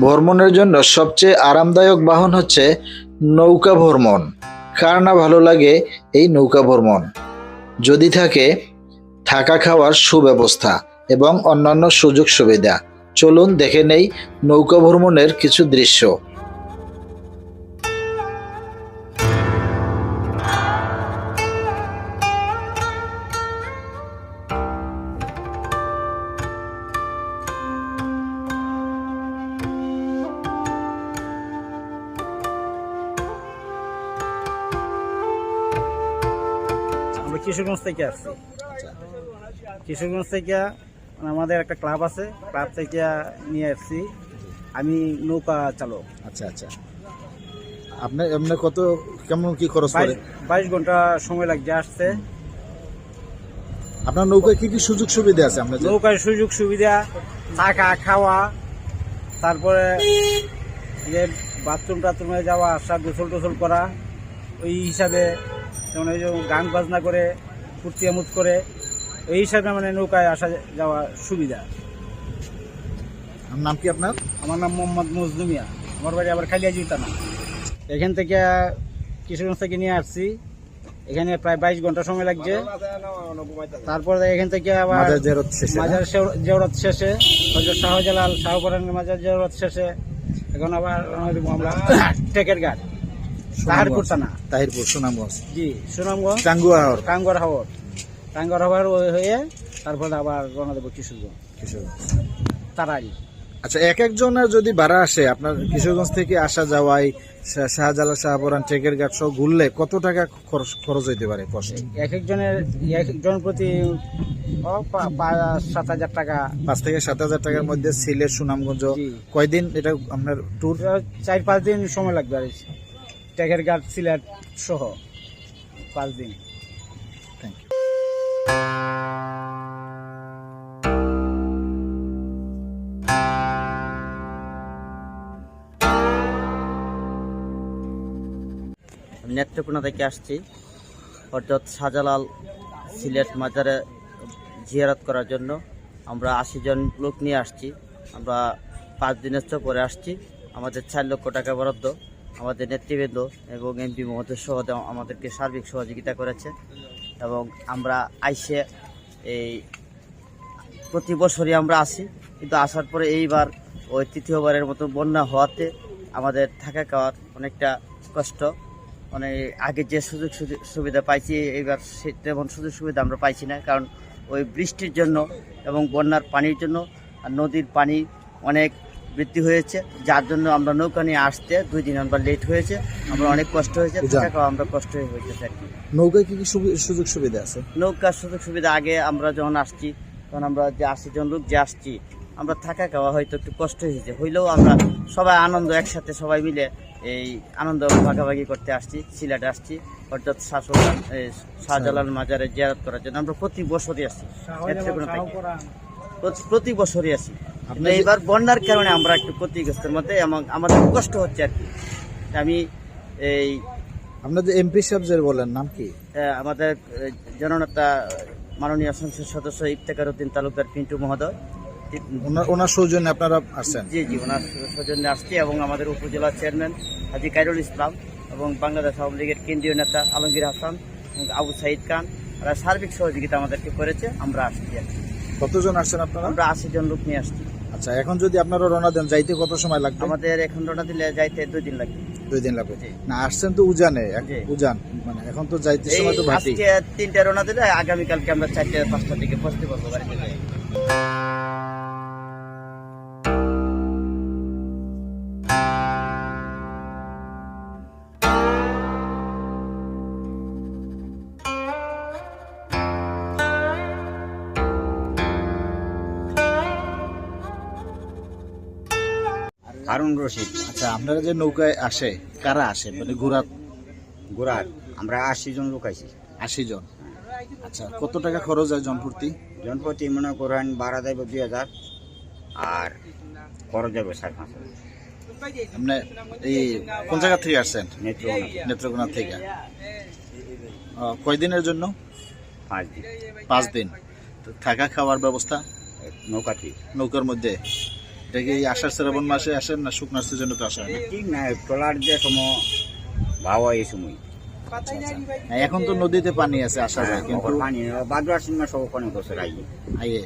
ভ্রমণের জন্য সবচেয়ে আরামদায়ক বাহন হচ্ছে নৌকা ভ্রমণ। কার না ভালো লাগে এই নৌকা ভ্রমণ? যদি থাকে, থাকা খাওয়ার সুব্যবস্থা এবং অন্যান্য সুযোগ সুবিধা চলুন দেখে নেই নৌকা ভ্রমণের কিছু দৃশ্য। কিশোরগঞ্জ থেকে আসছি। কিশোরগঞ্জ থেকে আমাদের একটা ক্লাব আছে ক্লাব থেকে নিয়ে আসছি। আমি নৌকা চালক। আচ্ছা আচ্ছা। আপনার এমনি কত কেমন কি খরচ বাইশ বাইশ ঘণ্টা সময় লাগছে আসতে। আপনার নৌকায় কি কি সুযোগ সুবিধা আছে আপনার নৌকায় সুযোগ সুবিধা থাকা খাওয়া তারপরে যে বাথরুম টাথরুমে যাওয়া আসা গোসল টোসল করা ওই হিসাবে যেমন ওই যে গান বাজনা করে ফুর্তি আমুদ করে এই হিসাবে মানে নৌকায় আসা যাওয়া সুবিধা। নাম কি আপনার? আমার নাম মোহাম্মদ মজদুমিয়া আমার বাড়ি আবার খালিয়া না এখান থেকে কিশোরগঞ্জ থেকে নিয়ে আসছি। এখানে প্রায় বাইশ ঘণ্টা সময় লাগছে। তারপর এখান থেকে আবার মাজার শেষে, শেও- জিয়ারত শেষে হজরত শাহজালাল শাহপরানের মাজার জিয়ারত শেষে। এখন আবার আমরা টেকের ঘাট তাহারপুর থানা? তাহিরপুর সুনামগঞ্জ। জি সুনামগঞ্জ টাঙ্গুয়া হাওর হয়ে তারপরে আবার রওনা দেবো কিশোরগঞ্জ। আচ্ছা এক একজনের যদি ভাড়া আসে আপনার কিশোরগঞ্জ থেকে আসা যাওয়াই শা- শাহজালাল শাহপুরান টেকের ঘাট সব ঘুরলে কত টাকা খরচ খরচ হইতে পারে কষ্ট? এক একজনের এক একজন প্রতি পাঁচ সাত হাজার টাকা। পাঁচ থেকে সাত হাজার টাকার মধ্যে সিলেট সুনামগঞ্জ কয়দিন এটা আপনার ট্যুর চার পাঁচ দিন সময় লাগবে আর। টেকের ঘাট সিলেট সহ পাঁচ দিন। থ্যাংক ইউ নেত্রকোনা থেকে আসছি। হজরত শাহজালাল সিলেট মাজারে জিয়ারত করার জন্য আমরা আশি জন লোক নিয়ে আসছি। আমরা পাঁচ দিনের চপরে আসছি। আমাদের চার লক্ষ টাকা বরাদ্দ। আমাদের নেতৃবৃন্দ এবং এমপি মহোদয় সহ আমাদেরকে সার্বিক সহযোগিতা করেছে এবং আমরা আইসে এই প্রতি বছরই আমরা আসি। কিন্তু আসার পরে এইবার ওই তৃতীয়বারের মতো বন্যা হওয়াতে আমাদের থাকা খাওয়ার অনেকটা কষ্ট। মানে আগে যে সুযোগ সুবি- সুবিধা পাইছি, এইবার সে তেমন সুযোগ সুবিধা আমরা পাইছি না। কারণ ওই বৃষ্টির জন্য এবং বন্যার পানির জন্য নদীর পানি অনেক বৃদ্ধি হয়েছে যার জন্য আমরা নৌকা নিয়ে আসতে দুই দিন আমরা লেট হয়েছে আমরা অনেক কষ্ট হয়েছে বুঝলাম। থাকা খাওয়া আমরা কষ্ট হয়ে হয়েছে আর কি। নৌকায় কি কি সুযোগ সুবিধা আছে? নৌকার সুযোগ সুবিধা আগে আমরা যখন আসছি তখন আমরা যে আশি জন লোক যে আসছি আমরা থাকা খাওয়া হয়তো একটু কষ্ট হয়েছে হইলেও আমরা সবাই আনন্দ একসাথে সবাই মিলে এই আনন্দ ভাগাভাগি করতে আসছি সিলেটে আসছি অর্থাৎ শাসক এই শাহজালাল মাজারে জিয়ারত করার জন্য আমরা প্রতি বছরই আসছি প্রতি বছরই আসি। এইবার বন্যার কারণে আমরা একটু ক্ষতিগ্রস্তের মধ্যে এবং আমাদের কষ্ট হচ্ছে আর কি। আমি এই আপনার যে এমপি সাহেব যে বলেন নাম কি? আমাদের জননেতা মাননীয় সংসদ সদস্য ইফতেকার উদ্দিন তালুকদার পিন্টু মহোদয়। ওনার ওনার সৌজন্যে আপনারা আসছেন? জি জি ওনার সৌজন্যে আসছি এবং আমাদের উপজেলা চেয়ারম্যান হাজি কাইরুল ইসলাম এবং বাংলাদেশ আওয়ামী লীগের কেন্দ্রীয় নেতা আলমগীর হাসান এবং আবু সাইদ খান তারা সার্বিক সহযোগিতা আমাদেরকে করেছে আমরা আসছি আর কি। কতজন আসছেন আপনারা? আমরা আশি জন লোক নিয়ে আসছি। আচ্ছা এখন যদি আপনারা রওনা দেন যাইতে কত সময় লাগবে? আমাদের এখন রওনা দিলে যাইতে দুই দিন লাগবে। দুই দিন লাগবে। না আসছেন তো উজানে উজান মানে এখন তো যাইতে সময় তো ভাটি। আজকে তিনটা রওনা দিলে আগামী কালকে আমরা চারটে পাঁচটার দিকে পৌঁছতে পারব বাড়িতে। হারুন রশিদ। আচ্ছা আপনারা যে নৌকায় আসে কারা আসে? মানে ঘোরা গোরার আমরা আশি জন লোক আছি আশি জন। আচ্ছা কত টাকা খরচ হয় জনপ্রতি? জনপ্রতি মনে করেন ভাড়া দেব দুই হাজার আর খরচ যাবে সাড়ে পাঁচ হাজার। আপনি এই কোন জায়গা থেকে আসছেন? নেত্রকোনা নেত্রকোনা থেকে। কয়দিনের জন্য? পাঁচ দিন। পাঁচ দিন। তো থাকা খাওয়ার ব্যবস্থা? নৌকাটি নৌকার মধ্যে। এটা কি আষাঢ় শ্রাবণ মাসে আসেন না শুকনার সিজনে তো আসা হয় না? ঠিক না ট্রলার যে সময় ভাবা এই সময়। হ্যাঁ, এখন তো নদীতে পানি আছে আসা যায় কিন্তু পানি বাদু আসিন মাস অনেক বছর আগে আইয়ে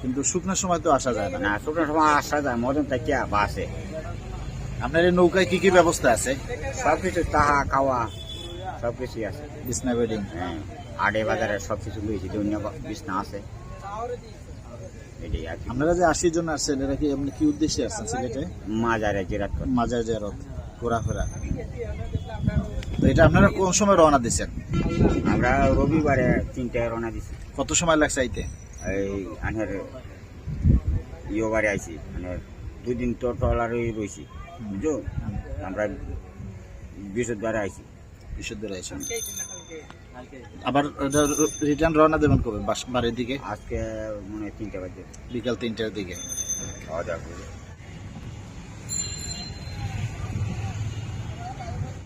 কিন্তু শুকনার সময় তো আসা যায় না। না শুকনো সময় আসা যায় মদন থাকিয়া বাসে। আপনার এই নৌকায় কি কি ব্যবস্থা আছে? সব কিছু তাহা খাওয়া সব কিছুই আছে। বিছনা বেডিং। হ্যাঁ আড়ে বাজারে সব কিছু লইছি বিছনা আছে। এটাই আর কি। আপনারা যে আশির জন্য আসছেন এরা কি এমনি কি উদ্দেশ্যে আসছেন সিলেটে? মাজারে জিরাত করে। মাজার জেরত ঘোরাফেরা। তো এটা আপনারা কোন সময় রওনা দিচ্ছেন? আমরা রবিবারে তিনটায় রওনা দিছি। কত সময় লাগছে আইতে? এই আনের ইয়োবারে আইছি মানে দুদিন তো ট্রলারই রয়েছি বুঝছ? আমরা বৃহস্পতিবারে আইছি। বিশুদ্ধ আইসেন আবার রিটার্ন রওনা দেবেন কবে? বাড়ির দিকে? আজকে মানে হয় তিনটে বাজে। বিকাল তিনটের দিকে। খাওয়া দাওয়া